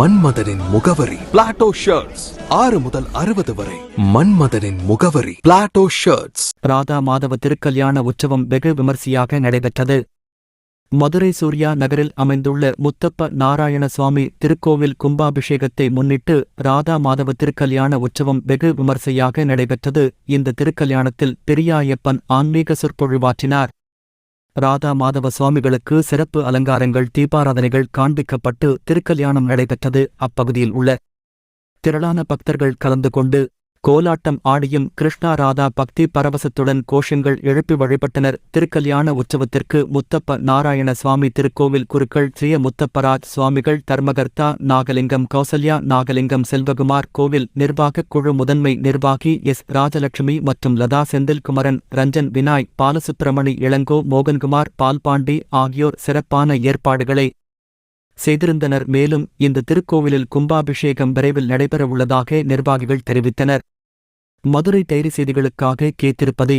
மன்மதனின் முகவரி. Plato shirts ஆறு முதல் அறுபது வரை. மன்மதனின் முகவரி. பிளாட்டோ ஷர்ட்ஸ் ராதா மாதவ திருக்கல்யாண உற்சவம் வெகு விமர்சையாக நடைபெற்றது. மதுரை சூர்யா நகரில் அமைந்துள்ள முத்தப்ப நாராயண சுவாமி திருக்கோவில் கும்பாபிஷேகத்தை முன்னிட்டு ராதா மாதவ திருக்கல்யாண உற்சவம் வெகு விமர்சையாக நடைபெற்றது. இந்த திருக்கல்யாணத்தில் பெரியாயப்பன் ஆன்மீக சொற்பொழிவாற்றினார். ராதா மாதவ சுவாமிகளுக்கு சிறப்பு அலங்காரங்கள் தீபாராதனைகள் காண்பிக்கப்பட்டு திருக்கல்யாணம் நடைபெற்றது. அப்பகுதியில் உள்ள திரளான பக்தர்கள் கலந்து கொண்டு கோலாட்டம் ஆடியும் கிருஷ்ணா ராதா பக்தி பரவசத்துடன் கோஷங்கள் எழுப்பி வழிபட்டனர். திருக்கல்யாண உற்சவத்திற்கு முத்தப்ப நாராயண சுவாமி திருக்கோவில் குருக்கள் ஸ்ரீய முத்தப்பராஜ் சுவாமிகள் தர்மகர்த்தா நாகலிங்கம் கௌசல்யா நாகலிங்கம் செல்வகுமார் கோவில் நிர்வாகக் குழு முதன்மை நிர்வாகி எஸ். ராஜலட்சுமி மற்றும் லதா செந்தில்குமரன் ரஞ்சன் வினாய் பாலசுப்பிரமணி இளங்கோ மோகன்குமார் பால்பாண்டி ஆகியோர் சிறப்பான ஏற்பாடுகளை செய்திருந்தனர். மேலும் இந்த திருக்கோவிலில் கும்பாபிஷேகம் விரைவில் நடைபெறவுள்ளதாக நிர்வாகிகள் தெரிவித்தனர். மதுரை டைரி செய்திகளுக்காக கேத்திருப்பதே